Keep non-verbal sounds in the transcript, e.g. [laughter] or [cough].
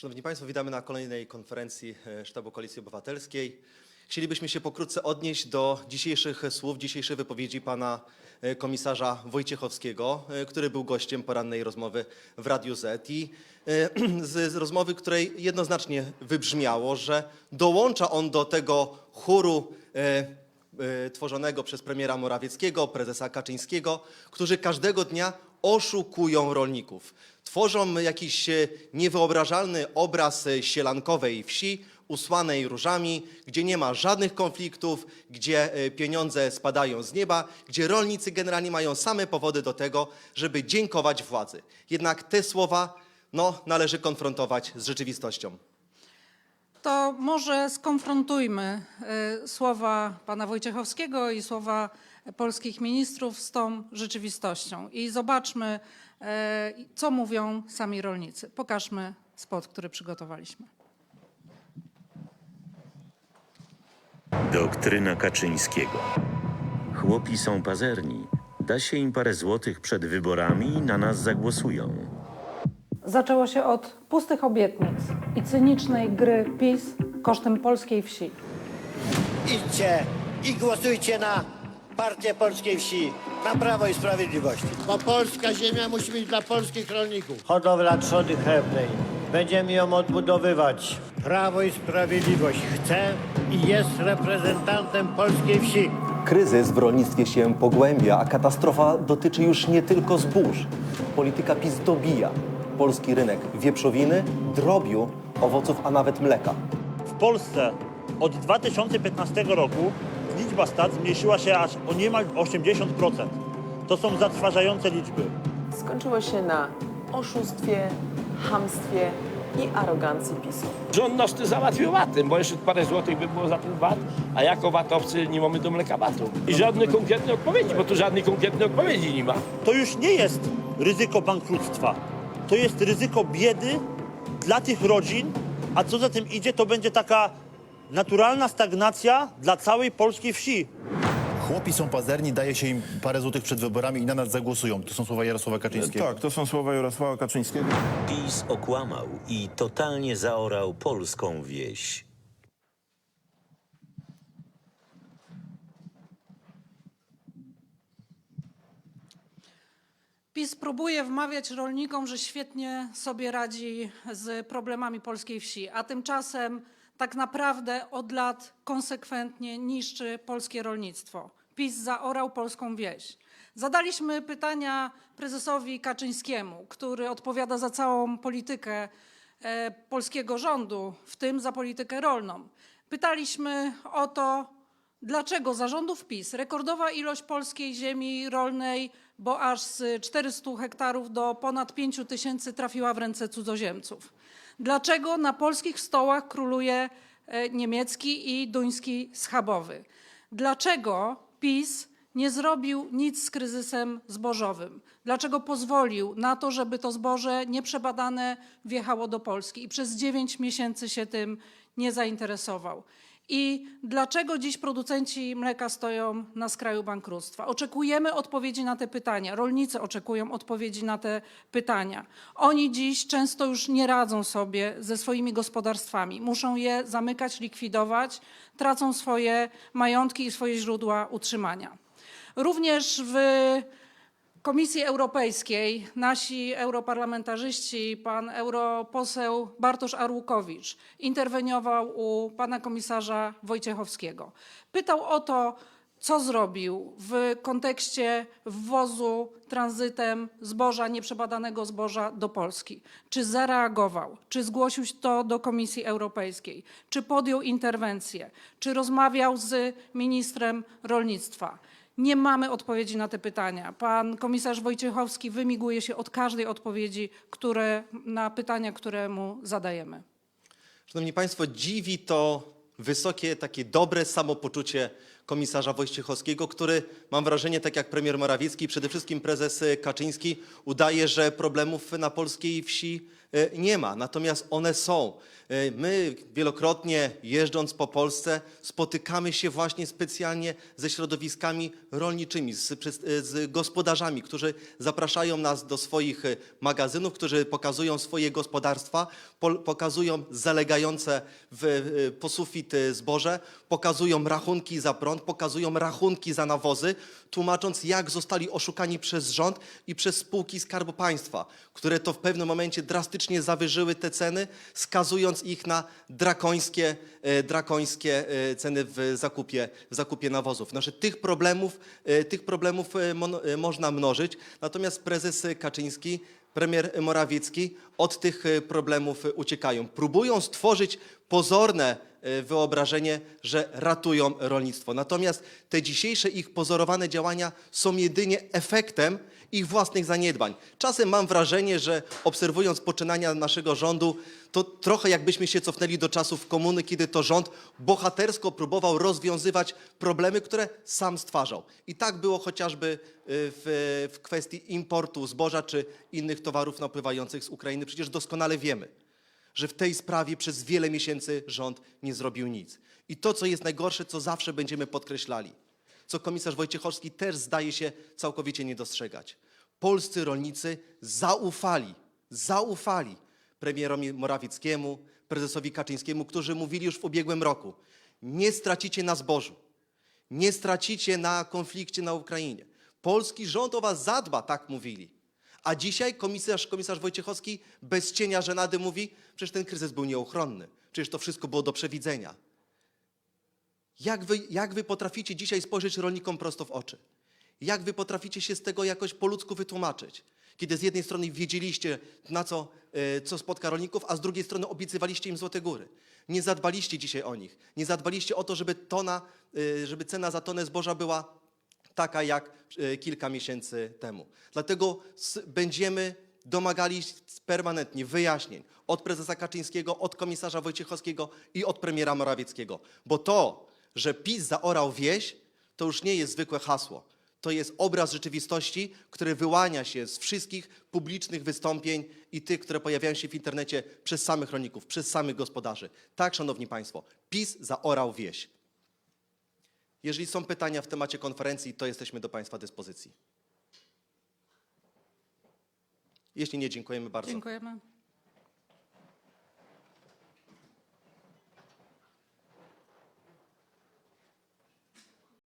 Szanowni Państwo, witamy na kolejnej konferencji e, Sztabu Koalicji Obywatelskiej. Chcielibyśmy się pokrótce odnieść do dzisiejszych słów, dzisiejszej wypowiedzi pana e, komisarza Wojciechowskiego, e, który był gościem porannej rozmowy w Radiu Z i [clears throat] z, rozmowy, której jednoznacznie wybrzmiało, że dołącza on do tego chóru tworzonego przez premiera Morawieckiego, prezesa Kaczyńskiego, którzy każdego dnia oszukują rolników. Tworzą jakiś e, niewyobrażalny obraz e, sielankowej wsi, usłanej różami, gdzie nie ma żadnych konfliktów, gdzie e, pieniądze spadają z nieba, gdzie rolnicy generalnie mają same powody do tego, żeby dziękować władzy. Jednak te słowa no, należy konfrontować z rzeczywistością. To może skonfrontujmy y, słowa pana Wojciechowskiego i słowa polskich ministrów z tą rzeczywistością i zobaczmy, y, co mówią sami rolnicy. Pokażmy spot, który przygotowaliśmy. Doktryna Kaczyńskiego. Chłopi są pazerni. Da się im parę złotych przed wyborami i na nas zagłosują. Zaczęło się od pustych obietnic i cynicznej gry PiS kosztem polskiej wsi. idźcie i głosujcie na Partię Polskiej Wsi, na Prawo i Sprawiedliwość. Bo polska ziemia musi być dla polskich rolników. Hodowla trzody chlewnej. Będziemy ją odbudowywać. Prawo i Sprawiedliwość chce i jest reprezentantem polskiej wsi. Kryzys w rolnictwie się pogłębia, a katastrofa dotyczy już nie tylko zbóż. Polityka PiS dobija polski rynek wieprzowiny, drobiu, owoców, a nawet mleka. W Polsce od 2015 roku liczba stad zmniejszyła się aż o niemal 80%. To są zatrważające liczby. skończyło się na oszustwie, hamstwie i arogancji PiSu. Rząd nas to załatwił VAT-em, bo jeszcze parę złotych by było za ten VAT, a jako VAT-owcy nie mamy do mleka VAT-u. I żadnej konkretnej odpowiedzi, bo tu żadnej konkretnej odpowiedzi nie ma. To już nie jest ryzyko bankructwa. To jest ryzyko biedy dla tych rodzin, a co za tym idzie, to będzie taka naturalna stagnacja dla całej polskiej wsi. Chłopi są pazerni, daje się im parę złotych przed wyborami i na nas zagłosują. To są słowa Jarosława Kaczyńskiego. Tak, to są słowa Jarosława Kaczyńskiego. PiS okłamał i totalnie zaorał polską wieś. PiS próbuje wmawiać rolnikom, że świetnie sobie radzi z problemami polskiej wsi, a tymczasem tak naprawdę od lat konsekwentnie niszczy polskie rolnictwo. PiS zaorał polską wieś. Zadaliśmy pytania prezesowi Kaczyńskiemu, który odpowiada za całą politykę e, polskiego rządu, w tym za politykę rolną. Pytaliśmy o to, Dlaczego zarządów PiS rekordowa ilość polskiej ziemi rolnej, bo aż z 400 hektarów do ponad 5 tysięcy trafiła w ręce cudzoziemców? Dlaczego na polskich stołach króluje e, niemiecki i duński schabowy? Dlaczego PiS nie zrobił nic z kryzysem zbożowym? Dlaczego pozwolił na to, żeby to zboże nieprzebadane wjechało do Polski i przez 9 miesięcy się tym nie zainteresował? I dlaczego dziś producenci mleka stoją na skraju bankructwa? Oczekujemy odpowiedzi na te pytania. Rolnicy oczekują odpowiedzi na te pytania. Oni dziś często już nie radzą sobie ze swoimi gospodarstwami. Muszą je zamykać, likwidować, tracą swoje majątki i swoje źródła utrzymania. Również w Komisji Europejskiej nasi europarlamentarzyści, pan europoseł Bartosz Arłukowicz interweniował u pana komisarza Wojciechowskiego. Pytał o to, co zrobił w kontekście wwozu tranzytem zboża, nieprzebadanego zboża do Polski. Czy zareagował? Czy zgłosił to do Komisji Europejskiej? Czy podjął interwencję? Czy rozmawiał z ministrem rolnictwa? Nie mamy odpowiedzi na te pytania. Pan komisarz Wojciechowski wymiguje się od każdej odpowiedzi które, na pytania, które mu zadajemy. Szanowni Państwo, dziwi to wysokie, takie dobre samopoczucie komisarza Wojciechowskiego, który, mam wrażenie, tak jak premier Morawiecki, przede wszystkim prezes Kaczyński, udaje, że problemów na polskiej wsi e, nie ma, natomiast one są. E, My wielokrotnie jeżdżąc po Polsce spotykamy się właśnie specjalnie ze środowiskami rolniczymi, z, e, z gospodarzami, którzy zapraszają nas do swoich e, magazynów, którzy pokazują swoje gospodarstwa, pol- pokazują zalegające w, e, po sufit e, zboże, pokazują rachunki za prąd, pokazują rachunki za nawozy, tłumacząc jak zostali oszukani przez rząd i przez spółki Skarbu Państwa, które to w pewnym momencie drastycznie zawyżyły te ceny, skazując ich na drakońskie, e, drakońskie e, ceny w zakupie, w zakupie nawozów. Znaczy, tych problemów, e, tych problemów można mnożyć, natomiast prezes Kaczyński premier Morawiecki od tych problemów uciekają. Próbują stworzyć pozorne wyobrażenie, że ratują rolnictwo. Natomiast te dzisiejsze ich pozorowane działania są jedynie efektem ich własnych zaniedbań. Czasem mam wrażenie, że obserwując poczynania naszego rządu, to trochę jakbyśmy się cofnęli do czasów komuny, kiedy to rząd bohatersko próbował rozwiązywać problemy, które sam stwarzał. I tak było chociażby y, w, w kwestii importu zboża czy innych towarów napływających z Ukrainy. Przecież doskonale wiemy, że w tej sprawie przez wiele miesięcy rząd nie zrobił nic. I to, co jest najgorsze, co zawsze będziemy podkreślali, co komisarz Wojciechowski też zdaje się całkowicie nie dostrzegać. Polscy rolnicy zaufali, zaufali premierowi Morawieckiemu, prezesowi Kaczyńskiemu, którzy mówili już w ubiegłym roku, nie stracicie na zbożu, nie stracicie na konflikcie na Ukrainie. Polski rząd o was zadba, tak mówili. A dzisiaj komisarz, komisarz Wojciechowski bez cienia żenady mówi, przecież ten kryzys był nieuchronny, przecież to wszystko było do przewidzenia. Jak wy, jak wy potraficie dzisiaj spojrzeć rolnikom prosto w oczy? Jak wy potraficie się z tego jakoś po ludzku wytłumaczyć? Kiedy z jednej strony wiedzieliście, na co, e, co spotka rolników, a z drugiej strony obiecywaliście im złote góry. Nie zadbaliście dzisiaj o nich. Nie zadbaliście o to, żeby, tona, e, żeby cena za tonę zboża była taka jak e, kilka miesięcy temu. Dlatego będziemy domagali permanentnie wyjaśnień od prezesa Kaczyńskiego, od komisarza Wojciechowskiego i od premiera Morawieckiego. Bo to, że PiS zaorał wieś, to już nie jest zwykłe hasło. To jest obraz rzeczywistości, który wyłania się z wszystkich publicznych wystąpień i tych, które pojawiają się w internecie przez samych rolników, przez samych gospodarzy. Tak, szanowni państwo, PiS zaorał wieś. Jeżeli są pytania w temacie konferencji, to jesteśmy do Państwa dyspozycji. Jeśli nie, dziękujemy bardzo. Dziękujemy.